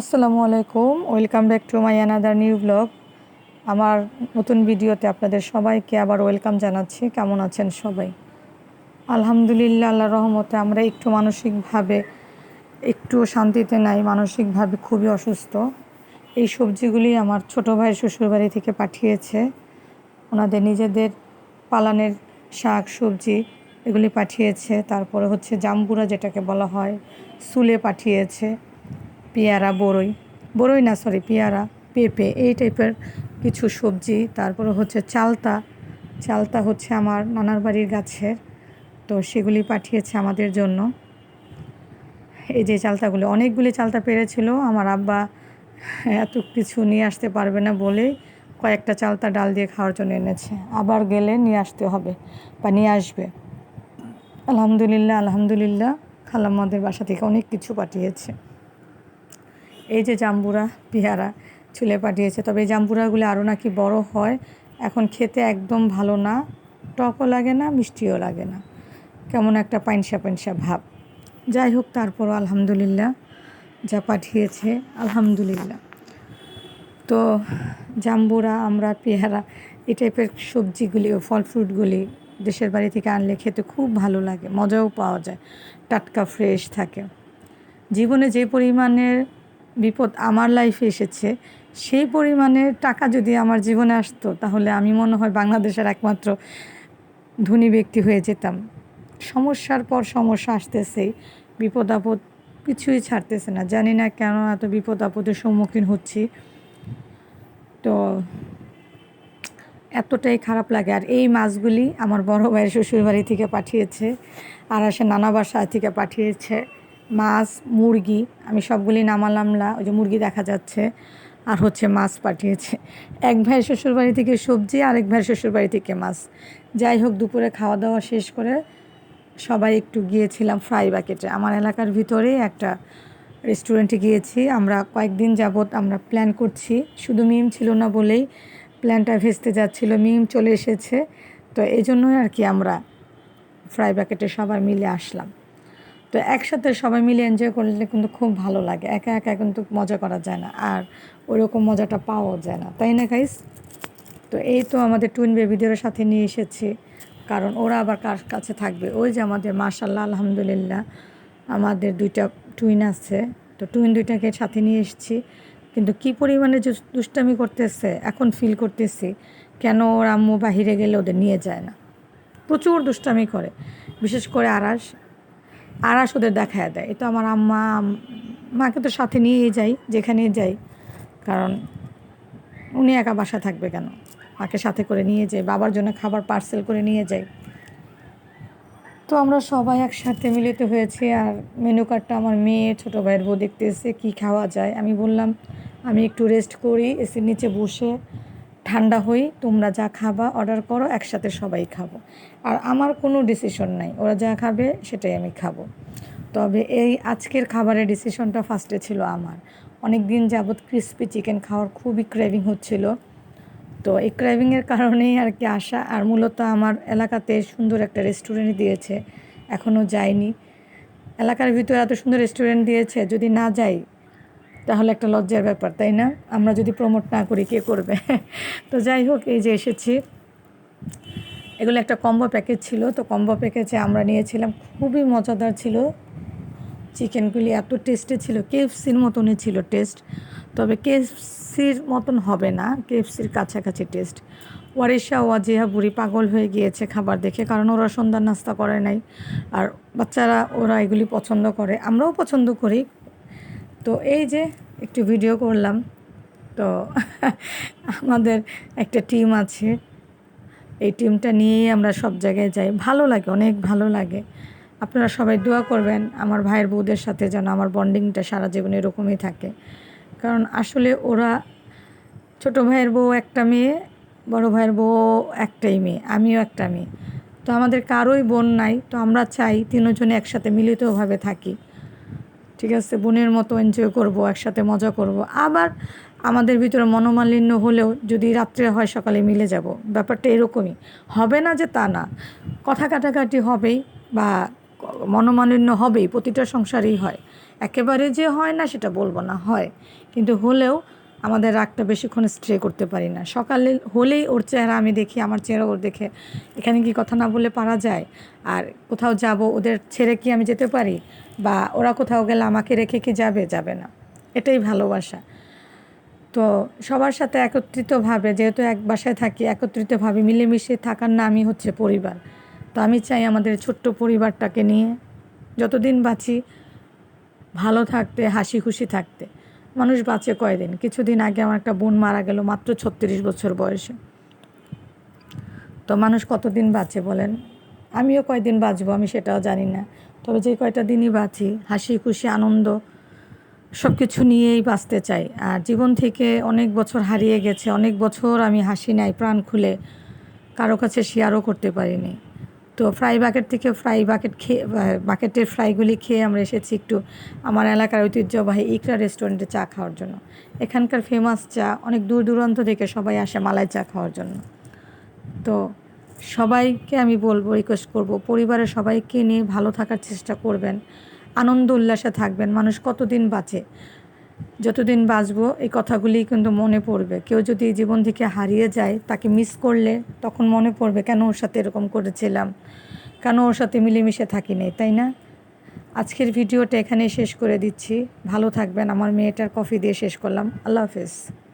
আসসালামু আলাইকুম। Welcome back to my another new blog আমার নতুন ভিডিওতে আপনাদের সবাইকে আবার ওয়েলকাম জানাচ্ছি। কেমন আছেন সবাই? আলহামদুলিল্লাহ আল্লাহ রহমতে আমরা একটু মানসিকভাবে একটু শান্তিতে নাই, মানসিকভাবে খুবই অসুস্থ। এই সবজিগুলি আমার ছোটো ভাইয়ের শ্বশুরবাড়ি থেকে পাঠিয়েছে। ওনাদের নিজেদের পালানের শাক, সবজি এগুলি পাঠিয়েছে। তারপরে হচ্ছে জাম্বুরা যেটাকে বলা হয়, সুলে পাঠিয়েছে। পেয়ারা বড়ই বড়ই না সরি পেয়ারা, পেঁপে, এই টাইপের কিছু সবজি। তারপরে হচ্ছে চালতা। চালতা হচ্ছে আমার নানার বাড়ির গাছের। তো সেগুলি পাঠিয়েছে আমাদের জন্য। এই যে চালতাগুলো, অনেকগুলি চালতা পেরেছিল। আমার আব্বা এত কিছু নিয়ে আসতে পারবে না বলেই কয়েকটা চালতা ডাল দিয়ে খাওয়ার জন্য এনেছে। আবার গেলে নিয়ে আসতে হবে বা নিয়ে আসবে। আলহামদুলিল্লাহ আলহামদুলিল্লাহ, খালাম্মাদের বাসা থেকে অনেক কিছু পাঠিয়েছে। এই যে জাম্বুরা পেয়ারা ছুলে পাঠিয়েছে, তবে এই জাম্বুরাগুলো আরও নাকি বড় হয়। এখন খেতে একদম ভালো না, টকও লাগে না, মিষ্টিও লাগে না। কেমন একটা পাইনসা পাইনসা ভাব। যাই হোক, তারপরও আলহামদুলিল্লাহ যা পাঠিয়েছে, আলহামদুলিল্লাহ। তো জাম্বুরা, আমরা পেয়ারা, এই টাইপের সবজিগুলি ও ফল ফ্রুটগুলি দেশের বাড়ি থেকে আনলে খেতে খুব ভালো লাগে, মজাও পাওয়া যায়, টাটকা ফ্রেশ থাকে। জীবনে যে পরিমাণের বিপদ আমার লাইফে এসেছে, সেই পরিমাণে টাকা যদি আমার জীবনে আসতো, তাহলে আমি মনে হয় বাংলাদেশের একমাত্র ধনী ব্যক্তি হয়ে যেতাম। সমস্যার পর সমস্যা আসতেছেই বিপদ আপদ কিছুই ছাড়তেছে না। জানি না কেন এত বিপদ আপদের সম্মুখীন হচ্ছি। তো এতটাই খারাপ লাগে। আর এই মাছগুলি আমার বড় ভাইয়ের শ্বশুরবাড়ি থেকে পাঠিয়েছে, আর আসে নানা বাসা থেকে পাঠিয়েছে। মাছ, মুরগি, আমি সবগুলি নামালাম না, ওই যে মুরগি দেখা যাচ্ছে, আর হচ্ছে মাছ পাঠিয়েছে। এক ভাইয়ের শ্বশুরবাড়ি থেকে সবজি, আরেক ভাইয়ের শ্বশুরবাড়ি থেকে মাছ। যাই হোক, দুপুরে খাওয়া দাওয়া শেষ করে সবাই একটু গিয়েছিলাম ফ্রাই বাকেটে। আমার এলাকার ভিতরে একটা রেস্টুরেন্টে গিয়েছি। আমরা কয়েকদিন যাবৎ আমরা প্ল্যান করছি। শুধু মিম ছিল না বলেই প্ল্যানটা ভেস্তে যাচ্ছিল। মিম চলে এসেছে। তো এই জন্যই আর কি আমরা ফ্রাই বাকেটে সবাই মিলে আসলাম। তো একসাথে সবাই মিলে এনজয় করলে কিন্তু খুব ভালো লাগে। একা একা কিন্তু মজা করা যায় না, আর ওরকম মজাটা পাওয়াও যায় না, তাই না গাইস তো এই তো আমাদের টুইন বেবিদের সাথে নিয়ে এসেছি, কারণ ওরা আবার কার কাছে থাকবে? ওই যে আমাদের মার্শাল্লাহ আলহামদুলিল্লাহ, আমাদের দুইটা টুইন আছে, তো টুইন দুইটাকে সাথে নিয়ে এসেছি। কিন্তু কি পরিমাণে দুষ্টামি করতেছে, এখন ফিল করতেছি, কেন ওর আম্মু বাহিরে গেলে ওদের নিয়ে যায় না? প্রচুর দুষ্টামি করে, বিশেষ করে আরাস। আরাস ওদের দেখায় দেয়। তো আমার আম্মা, মাকে তো সাথে নিয়েই যাই, যেখানেই যাই। কারণ উনি একা বাসা থাকবে কেন? মাকে সাথে করে নিয়ে যাই বাবার জন্য খাবার পার্সেল করে নিয়ে যাই তো আমরা সবাই একসাথে মিলিত হয়েছি আর মেনু কার্ডটা আমার মেয়ে, ছোটো ভাইয়ের বউ দেখতে এসে কী খাওয়া যায়? আমি বললাম, আমি একটু রেস্ট করি এসির নিচে বসে ঠান্ডা হই, তোমরা যা খাবা অর্ডার করো, একসাথে সবাই খাব। আর আমার কোনো ডিসিশন নাই, ওরা যা খাবে, সেটাই আমি খাব। তবে এই আজকের খাবারের ডিসিশনটা ফার্স্টে ছিল আমার। অনেক দিন যাবৎ ক্রিস্পি চিকেন খাওয়ার খুবই ক্রেভিং হচ্ছিল। তো এই ক্রেভিংয়ের কারণেই আর কি আসা আর মূলত আমার এলাকাতে সুন্দর একটা রেস্টুরেন্ট দিয়েছে। এখনও যাইনি। এলাকার ভিতরে এত সুন্দর রেস্টুরেন্ট দিয়েছে, যদি না যাই তাহলে একটা লজ্জার ব্যাপার, তাই না? আমরা যদি প্রমোট না করি, কে করবে? তো যাই হোক, এই যে এসেছি। এগুলো একটা কম্বো প্যাকেজ ছিল। তো কম্বো প্যাকেজে আমরা নিয়েছিলাম। খুবই মজাদার ছিল। চিকেনগুলি এত টেস্টি ছিল। কেএফসির মতনই ছিল টেস্ট তবে কেএফসির মতন হবে না। কেএফসির কাছাকাছি টেস্ট ওয়ারিশা ওয়াজিহা বুড়ি পাগল হয়ে গিয়েছে খাবার দেখে। কারণ ওরা সন্ধ্যার নাস্তা করে নাই। আর বাচ্চারা, ওরা এগুলি পছন্দ করে। আমরাও পছন্দ করি। তো এই যে একটু ভিডিও করলাম, তো আমাদের একটা টিম আছে। এই টিমটা নিয়েই আমরা সব জায়গায় যাই। ভালো লাগে, অনেক ভালো লাগে। আপনারা সবাই দোয়া করবেন আমার ভাইয়ের বউদের সাথে যেন আমার বন্ডিংটা সারা জীবন এরকমই থাকে। কারণ আসলে ওরা ছোটো ভাইয়ের বউ একটা মেয়ে, বড় ভাইয়ের বউ একটাই মেয়ে, আমিও একটা মেয়ে। তো আমাদের কারোই বোন নাই, তো আমরা চাই তিনজনে একসাথে মিলিতভাবে থাকি। ঠিক আছে, বোনের মতো এনজয় করব, একসাথে মজা করব। আবার আমাদের ভিতরে মনোমালিন্য হলেও যদি রাত্রে হয় সকালে মিলে যাব। ব্যাপারটা এরকমই। হবে না যে তা না। কথা কাটাকাটি হবেই বা মনোমালিন্য হবেই, প্রতিটা সংসারেই হয়। একেবারে যে হয় না সেটা বলব না, হয়। কিন্তু হলেও আমাদের রাগটা বেশিক্ষণ স্ট্রে করতে পারি না। সকালে হলেই ওর চেহারা আমি দেখি, আমার চেহারা ওর দেখে। এখানে কি কথা না বলে পারা যায়? আর কোথাও যাব, ওদের ছেড়ে কি আমি যেতে পারি? বা ওরা কোথাও গেলে আমাকে রেখে কি যাবে? যাবে না। এটাই ভালোবাসা। তো সবার সাথে একত্রিতভাবে, যেহেতু এক বাসায় থাকি, একত্রিতভাবে মিলেমিশে থাকার নামই হচ্ছে পরিবার। তো আমি চাই আমাদের ছোট্ট পরিবারটাকে নিয়ে যতদিন বাঁচি, ভালো থাকতে, হাসি খুশি থাকতে। মানুষ বাঁচে কয়দিন? কিছুদিন আগে আমার একটা বোন মারা গেল, মাত্র ছত্রিশ বছর বয়সে। তো মানুষ কতদিন বাঁচে বলেন? আমিও কয়দিন বাঁচবো আমি সেটাও জানি না। তবে যে কয়টা দিনই বাঁচি, হাসি, খুশি, আনন্দ সব কিছু নিয়েই বাঁচতে চাই। আর জীবন থেকে অনেক বছর হারিয়ে গেছে, অনেক বছর আমি হাসি নাই, প্রাণ খুলে কারও কাছে শেয়ারও করতে পারিনি। তো ফ্রাই বাকেট থেকে ফ্রাই বাকেট খেয়ে বাকেটের ফ্রাইগুলি খেয়ে আমরা এসেছি একটু আমার এলাকার ঐতিহ্যবাহী ইকরা রেস্টুরেন্টে চা খাওয়ার জন্য। এখানকার ফেমাস চা অনেক দূর দূরান্ত থেকে সবাই আসে মালাই চা খাওয়ার জন্য। তো সবাইকে আমি বলব রিকোয়েস্ট করব, পরিবারের সবাইকে নিয়ে ভালো থাকার চেষ্টা করবেন, আনন্দ উল্লাসে থাকবেন, মানুষ কতদিন বাঁচে? যতদিন বাঁচবো, এই কথাগুলি কিন্তু মনে পড়বে। কেউ যদি জীবন থেকে হারিয়ে যায়, তাকে মিস করলে তখন মনে পড়বে, কেন ওর সাথে এরকম করেছিলাম? কেন ওর সাথে মিলেমিশে থাকি নেই তাই না? আজকের ভিডিওটা এখানে শেষ করে দিচ্ছি। ভালো থাকবেন। আমার মেয়েটার কফি দিয়ে শেষ করলাম। আল্লাহ হাফেজ।